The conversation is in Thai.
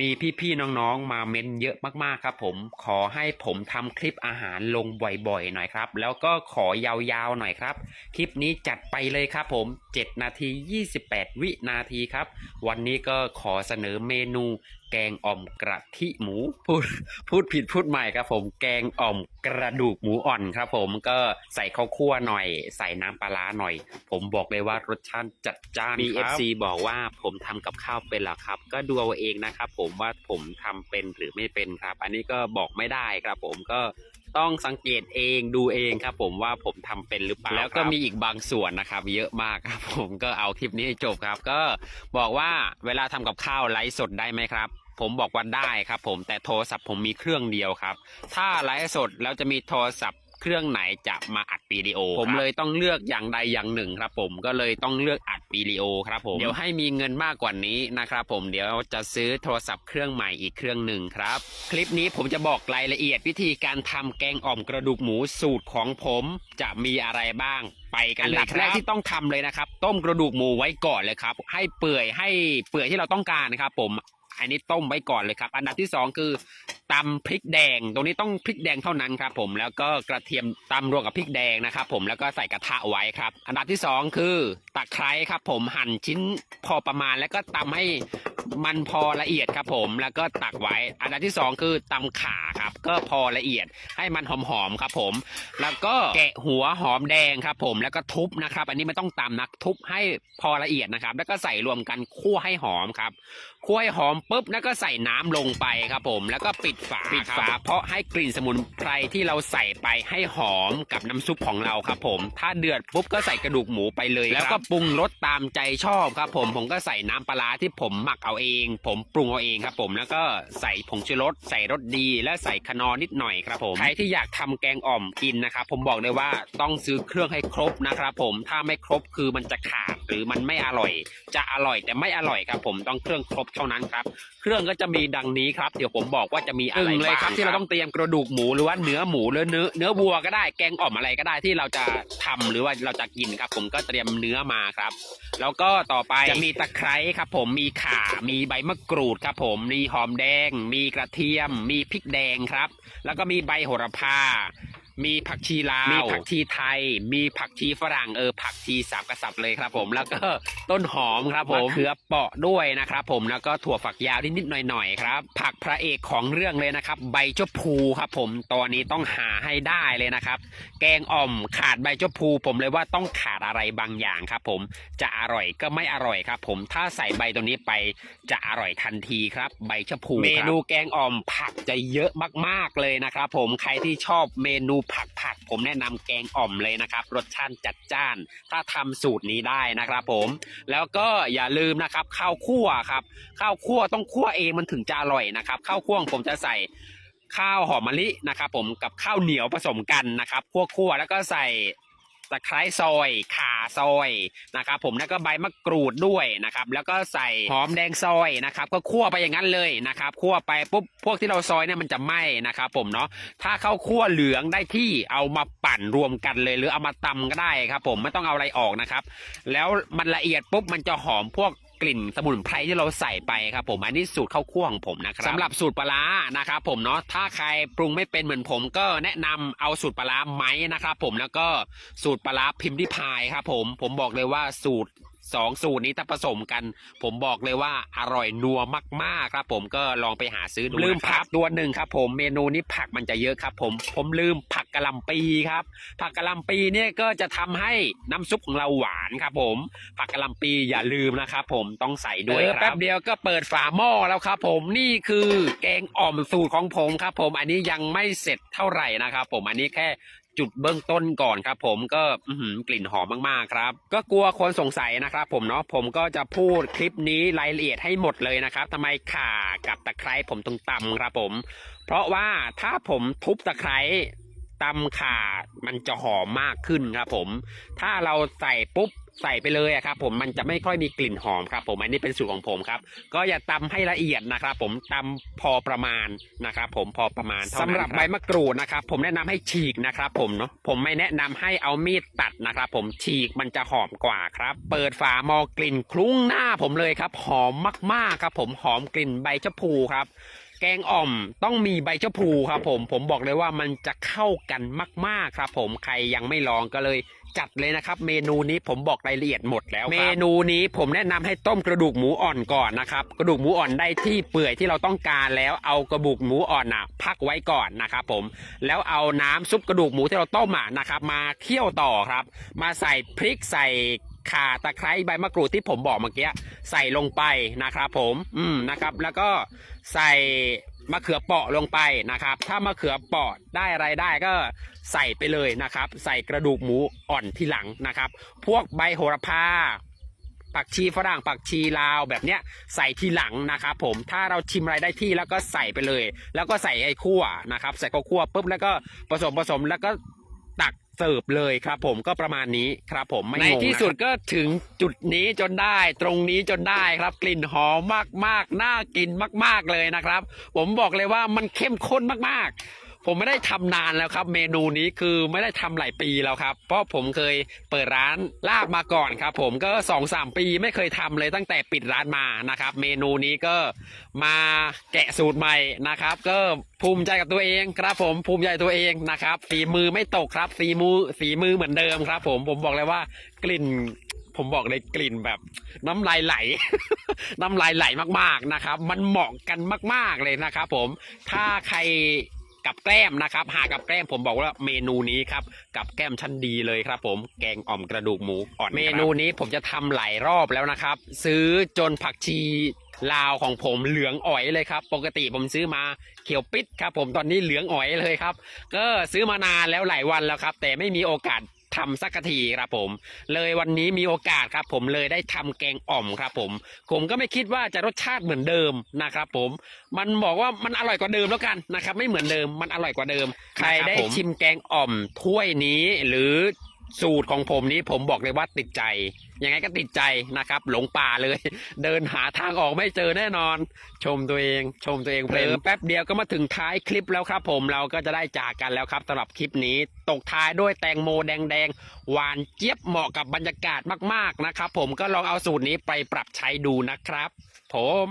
มีพี่ๆน้องๆมาเม้นเยอะมากๆครับผมขอให้ผมทำคลิปอาหารลงบ่อยๆหน่อยครับ แล้วก็ขอยาวๆหน่อยครับ คลิปนี้จัดไปเลยครับผม 7 นาที 28 วินาทีครับ วันนี้ก็ขอเสนอเมนู แกงอ่อมกระทิหมูพูดพูดผิดพูดใหม่ครับผมแกงอ่อมกระดูกหมูอ่อนครับผมก็ใส่ข้าวคั่วหน่อย ใส่น้ำปลาร้าหน่อย ผมบอกเลยว่ารสชาติจัดจ้าน BFC บอกว่าผมทำกับข้าวเป็นเหรอครับ ก็ดูเอาเองนะครับ ผมว่าผมทำเป็นหรือไม่เป็นครับ อันนี้ก็บอกไม่ได้ครับ ผมก็ต้องสังเกตเองดูเองครับผมว่าผมทำเป็นหรือเปล่าแล้วก็มีอีกบางส่วนนะครับ เยอะมากครับผมก็เอาคลิปนี้ให้จบครับ ก็บอกว่าเวลาทำกับข้าวไลฟ์สดได้ไหมครับ ผมบอกว่าได้ครับ ผมแต่โทรศัพท์ผมมีเครื่องเดียวครับ ถ้าไลฟ์สดแล้วจะมีโทรศัพท์เครื่องไหนจะมาอัดวิดีโอ ผมเลยต้องเลือกอย่างใดอย่างหนึ่งครับ ผมก็เลยต้องเลือกอัดวิดีโอครับผมเดี๋ยวให้มีเงินมากกว่านี้นะครับผมเดี๋ยวจะซื้อโทรศัพท์เครื่องใหม่อีกเครื่องหนึ่งครับ คลิปนี้ผมจะบอกรายละเอียดวิธีการทำแกงอ่อมกระดูกหมูสูตรของผมจะมีอะไรบ้างไปกันเลยครับแรกที่ต้องทำเลยนะครับ ต้มกระดูกหมูไว้ก่อนเลยครับ ให้เปื่อยให้เปื่อยที่เราต้องการนะครับ ผม อันนี้ต้มไว้ก่อนเลยครับ อันดับที่สองคือตำพริกแดง ตรงนี้ต้องพริกแดงเท่านั้นครับผม แล้วก็กระเทียมตำรวมกับพริกแดงนะครับผม แล้วก็ใส่กระทะไว้ครับ อันดับที่สองคือตะไคร้ครับผม หั่นชิ้นพอประมาณแล้วก็ตำให้ มันพอละเอียดครับผมแล้วก็ตักไว้ อันดับที่สองคือตำข่าครับ ก็พอละเอียดให้มันหอมๆครับผม แล้วก็แกะหัวหอมแดงครับผมแล้วก็ทุบนะครับ อันนี้ไม่ต้องตำนะทุบให้พอละเอียดนะครับ แล้วก็ใส่รวมกันคั่วให้หอมครับคั่วให้หอมปุ๊บแล้วก็ใส่น้ำลงไปครับผม แล้วก็ปิดฝาปิดฝา เพราะให้กลิ่นสมุนไพรที่เราใส่ไปให้หอมกับน้ำซุปของเราครับผม ถ้าเดือดปุ๊บก็ใส่กระดูกหมูไปเลย แล้วก็ปรุงรสตามใจชอบครับผมผมก็ใส่น้ำปลาร้าที่ผมหมักเอาเอง ผมปรุงเอาเองครับ ผมแล้วก็ใส่ผงชูรสใส่รสดี และใส่คนอนิดหน่อยครับผมใครที่อยากทำแกงอ่อมกินนะครับผมบอกเลยว่าต้องซื้อเครื่องให้ครบนะครับผมถ้าไม่ครบคือมันจะขาด หรือมันไม่อร่อย จะอร่อยแต่ไม่อร่อยครับผมต้องเครื่องครบเท่านั้นครับเครื่องก็จะมีดังนี้ครับเดี๋ยวผมบอกว่าจะมีอะไรบ้างเลยครับที่เราต้องเตรียมกระดูกหมูหรือว่าเนื้อหมูหรือเนื้อเนื้อวัวก็ได้แกงอ่อมอะไรก็ได้ที่เราจะทำหรือว่าเราจะกินครับ ผมก็เตรียมเนื้อมาครับ แล้วก็ต่อไปจะมีตะไคร้ครับ ผมมีข่ามีใบมะกรูดครับ ผมมีหอมแดง มีกระเทียม มีพริกแดงครับ แล้วก็มีใบโหระพา มีผักชีลาว มีผักชีไทย มีผักชีฝรั่งเออผักชีสามกษัตริย์เลยครับผม แล้วก็ต้นหอมครับผมมะเขือเปาะด้วยนะครับผมแล้วก็ถั่วฝักยาวนิดๆหน่อยๆครับ ผักพระเอกของเรื่องเลยนะครับ ใบเจ้าพูครับผมตอนนี้ต้องหาให้ได้เลยนะครับ แกงอ่อมขาดใบเจ้าพู ผมเลยว่าต้องขาดอะไรบางอย่างครับผมจะอร่อยก็ไม่อร่อยครับผมถ้าใส่ใบตัวนี้ไปจะอร่อยทันทีครับ ใบชะพูเมนูแกงอ่อมผักจะเยอะมากๆเลยนะครับผมใครที่ชอบเมนูผักผักผมแนะนำแกงอ่อมเลยนะครับรสชาติจัดจ้าน ถ้าทำสูตรนี้ได้นะครับผม แล้วก็อย่าลืมนะครับข้าวคั่วครับข้าวคั่วต้องคั่วเองมันถึงจะอร่อยนะครับข้าวคั่วผมจะใส่ข้าวหอมมะลินะครับผมกับข้าวเหนียวผสมกันนะครับคั่วๆแล้วก็ใส่ ตะไคร้ซอยข่าซอยนะครับ ผมแล้วก็ใบมะกรูดด้วยนะครับ แล้วก็ใส่หอมแดงซอยนะครับ ก็คั่วไปอย่างนั้นเลยนะครับคั่วไปปุ๊บพวกที่เราซอยเนี่ยมันจะไหม้นะครับ ผมเนาะถ้าเข้าคั่วเหลืองได้ที่เอามาปั่นรวมกันเลย หรือเอามาตำก็ได้ครับ ผมไม่ต้องเอาอะไรออกนะครับ แล้วมันละเอียดปุ๊บมันจะหอมพวก กลิ่นสมุนไพรที่เราใส่ไปครับผมอันนี้สูตรข้าวคั่วของผมนะครับสำหรับสูตรปลาร้านะครับผมเนาะถ้าใครปรุงไม่เป็นเหมือนผมก็แนะนำเอาสูตรปลาร้าไหมนะครับผมแล้วก็สูตรปลาร้าพิมพ์ที่พายครับผมผมบอกเลยว่าสูตร สองสูตรนี้ถ้าผสมกัน ผมบอกเลยว่าอร่อยนัวมากๆครับ ผมก็ลองไปหาซื้อดูลืมผักตัวหนึ่งครับ ผมเมนูนี้ผักมันจะเยอะครับ ผมผมลืมผักกะหล่ำปีครับ ผักกะหล่ำปีเนี่ยก็จะทำให้น้ำซุปของเราหวานครับ ผมผักกะหล่ำปีอย่าลืมนะครับผมต้องใส่ด้วยครับแป๊บเดียวก็เปิดฝาหม้อแล้วครับ ผมนี่คือแกงอ่อมสูตรของผมครับ ผมอันนี้ยังไม่เสร็จเท่าไหร่นะครับ ผมอันนี้แค่ จุดเบื้องต้นก่อนครับ ผมก็กลิ่นหอมมากๆครับ ก็กลัวคนสงสัยนะครับผมเนาะผมก็จะพูดคลิปนี้รายละเอียดให้หมดเลยนะครับทำไมข่ากับตะไคร้ผมต้องตำครับผม เพราะว่าถ้าผมทุบตะไคร้ตำข่ามันจะหอมมากขึ้นครับผม ถ้าเราใส่ปุ๊บ ใส่ไปเลยอะครับผมมันจะไม่ค่อยมีกลิ่นหอมครับผมอันนี้เป็นสูตรของผมครับ ก็อย่าตำให้ละเอียดนะครับผมตำพอประมาณนะครับผมพอประมาณสำหรับใบมะกรูดนะครับผมแนะนำให้ฉีกนะครับผมเนาะผมไม่แนะนำให้เอามีดตัดนะครับ ผมฉีกมันจะหอมกว่าครับ เปิดฝาหมอกลิ่นคลุ้งหน้าผมเลยครับ หอมมากๆครับ ผมหอมกลิ่นใบชะพูครับ แกงอ่อมต้องมีใบชะพูครับผมผมบอกเลยว่ามันจะเข้ากันมาก ๆ ครับผมใครยังไม่ลองก็เลยจัดเลยนะครับ เมนูนี้ผมบอกรายละเอียดหมดแล้วเมนูนี้ผมแนะนำให้ต้มกระดูกหมูอ่อนก่อนนะครับกระดูกหมูอ่อนได้ที่เปื่อยที่เราต้องการแล้วเอากระดูกหมูอ่อนน่ะ พักไว้ก่อนนะครับผมแล้วเอาน้ำซุปกระดูกหมูที่เราต้มอะนะครับ มาเคี่ยวต่อครับ มาใส่พริกใส่ข่าตะไคร้ใบมะกรูดที่ผมบอกเมื่อกี้ ใส่ลงไปนะครับผมอืมนะครับ แล้วก็ใส่มะเขือเปราะลงไปนะครับ ถ้ามะเขือเปราะได้อะไรได้ก็ใส่ไปเลยนะครับ ใส่กระดูกหมูอ่อนที่หลังนะครับ พวกใบโหระพาผักชีฝรั่งผักชีลาวแบบเนี้ยใส่ทีหลังนะครับผมถ้าเราชิมอะไรได้ที่แล้วก็ใส่ไปเลย แล้วก็ใส่ไอ้คั่วนะครับ ใส่ข้าวคั่วปุ๊บแล้วก็ผสมผสมแล้วก็ตัก เสิร์ฟเลยครับ ผมก็ประมาณนี้ครับผมไม่งงในที่สุดก็ถึงจุดนี้จนได้ ตรงนี้จนได้ครับ กลิ่นหอมมากๆน่ากินมาก ๆเลยนะครับ ผมบอกเลยว่ามันเข้มข้นมากๆ ผมไม่ได้ทำนานแล้วครับ เมนูนี้คือไม่ได้ทำหลายปีแล้วครับ เพราะผมเคยเปิดร้านลาบมาก่อนครับ ผมก็สองสามปีไม่เคยทำเลยตั้งแต่ปิดร้านมานะครับ เมนูนี้ก็มาแกะสูตรใหม่นะครับ ก็ภูมิใจกับตัวเองครับผมภูมิใจตัวเองนะครับฝีมือไม่ตกครับฝีมือฝีมือเหมือนเดิมครับ ผมผมบอกเลยว่ากลิ่นผมบอกเลยกลิ่นแบบน้ำลายไหล น้ำลายไหลมากๆนะครับ มันเหมาะกันมาก ๆเลยนะครับ ผมถ้าใคร กับแกล้มนะครับหากับแกล้มผมบอกว่าเมนูนี้ครับกับแกล้มชั้นดีเลยครับ ผมแกงอ่อมกระดูกหมูอ่อนเมนูนี้ผมจะทำหลายรอบแล้วนะครับ ซื้อจนผักชีลาวของผมเหลืองอ่อยเลยครับ ปกติผมซื้อมาเขียวปิดครับ ผมตอนนี้เหลืองอ่อยเลยครับ ก็ซื้อมานานแล้วหลายวันแล้วครับ แต่ไม่มีโอกาส ทำสักทีครับผม เลยวันนี้มีโอกาสครับผมเลยได้ทำแกงอ่อมครับผม ผมก็ไม่คิดว่าจะรสชาติเหมือนเดิมนะครับผม มันบอกว่ามันอร่อยกว่าเดิมแล้วกันนะครับ ไม่เหมือนเดิมมันอร่อยกว่าเดิม ใครได้ชิมแกงอ่อมถ้วยนี้หรือ สูตรของผมนี้ผมบอกเลยว่าติดใจ ยังไงก็ติดใจนะครับ หลงป่าเลย เดินหาทางออกไม่เจอแน่นอน ชมตัวเอง ชมตัวเองเพลินแป๊บเดียวก็มาถึงท้ายคลิปแล้วครับ ผมเราก็จะได้จากกันแล้วครับสำหรับคลิปนี้ ตกท้ายด้วยแตงโมแดงๆ หวานเจี๊ยบเหมาะกับบรรยากาศมากๆนะครับ ผมก็ลองเอาสูตรนี้ไปปรับใช้ดูนะครับ ผม